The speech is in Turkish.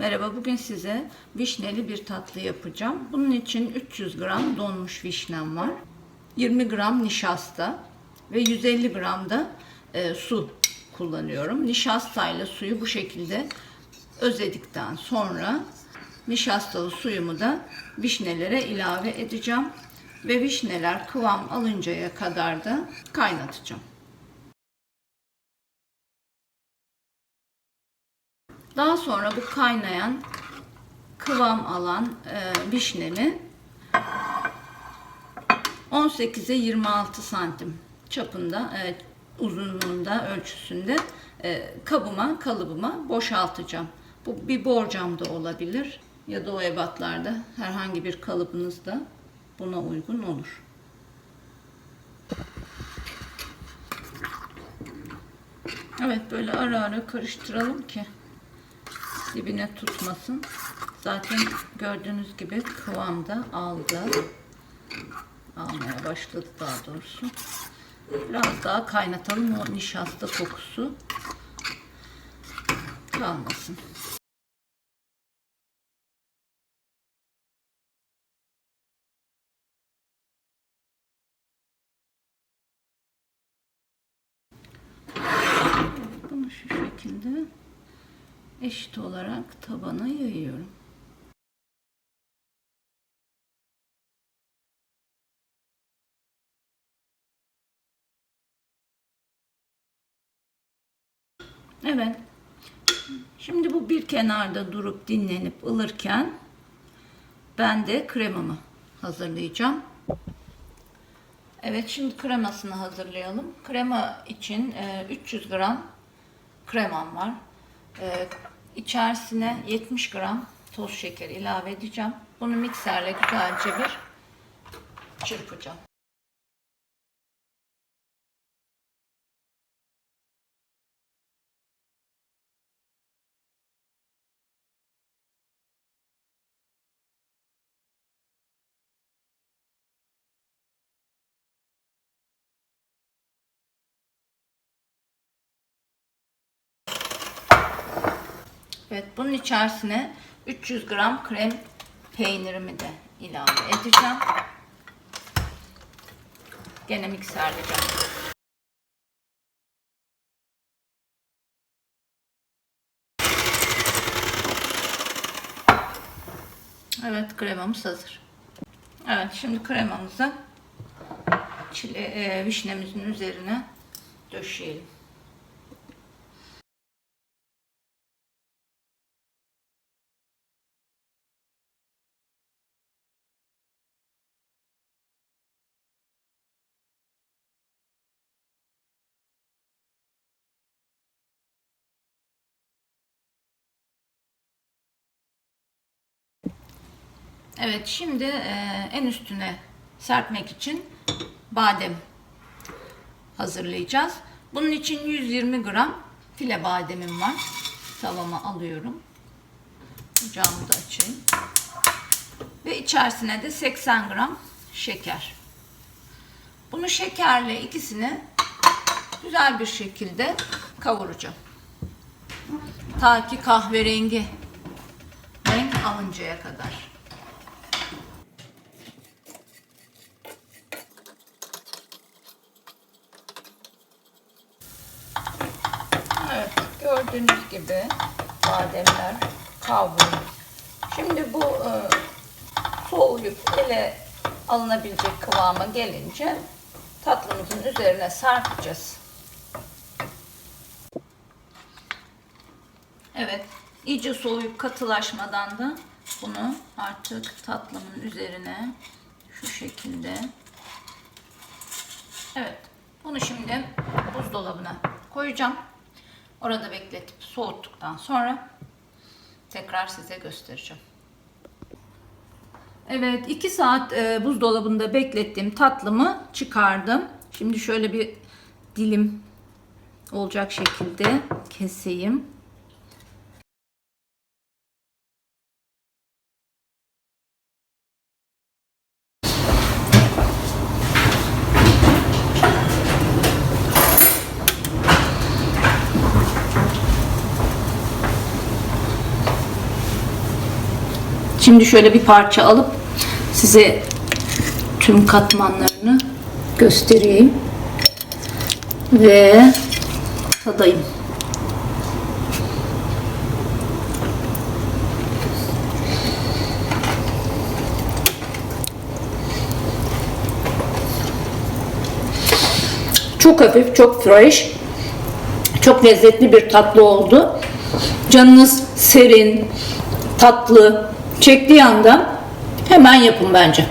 Merhaba, bugün size vişneli bir tatlı yapacağım. Bunun için 300 gram donmuş vişnem var. 20 gram nişasta ve 150 gram da e, su kullanıyorum. Nişastayla suyu bu şekilde özledikten sonra nişastalı suyumu da vişnelere ilave edeceğim. Ve vişneler kıvam alıncaya kadar da kaynatacağım. Daha sonra bu kaynayan kıvam alan e, vişnemi 18'e 26 santim çapında e, uzunluğunda ölçüsünde e, kabıma kalıbıma boşaltacağım. Bu bir borcam da olabilir ya da o ebatlarda herhangi bir kalıbınız da buna uygun olur. Evet böyle ara ara karıştıralım ki dibine tutmasın. Zaten gördüğünüz gibi kıvamda aldı. Almaya başladı daha doğrusu. Biraz daha kaynatalım o nişasta kokusu kalmasın. Bunu şu şekilde eşit olarak tabana yayıyorum. Evet. Şimdi bu bir kenarda durup dinlenip ılırken ben de kremamı hazırlayacağım. Evet şimdi kremasını hazırlayalım. Krema için e, 300 gram kremam var. E, içerisine 70 gram toz şeker ilave edeceğim. Bunu mikserle güzelce bir çırpacağım. Evet bunun içerisine 300 gram krem peynirimi de ilave edeceğim. Gene mikserleyeceğim. Evet kremamız hazır. Evet şimdi kremamızı çile, e, vişnemizin üzerine döşeyelim. Evet şimdi e, en üstüne serpmek için badem hazırlayacağız. Bunun için 120 gram file bademim var. Tavama alıyorum. Ocağımı da açayım. Ve içerisine de 80 gram şeker. Bunu şekerle ikisini güzel bir şekilde kavuracağım. Ta ki kahverengi renk alıncaya kadar. Evet, gördüğünüz gibi bademler kavrulmuş. Şimdi bu e, soğuyup ele alınabilecek kıvama gelince tatlımızın üzerine serpeceğiz. Evet, iyice soğuyup katılaşmadan da bunu artık tatlımın üzerine şu şekilde Evet, bunu şimdi buzdolabına koyacağım. Orada bekletip soğuttuktan sonra tekrar size göstereceğim. Evet 2 saat e, buzdolabında beklettiğim tatlımı çıkardım. Şimdi şöyle bir dilim olacak şekilde keseyim. Şimdi şöyle bir parça alıp size tüm katmanlarını göstereyim ve tadayım. Çok hafif, çok fresh, çok lezzetli bir tatlı oldu. Canınız serin, tatlı çektiği anda hemen yapın bence.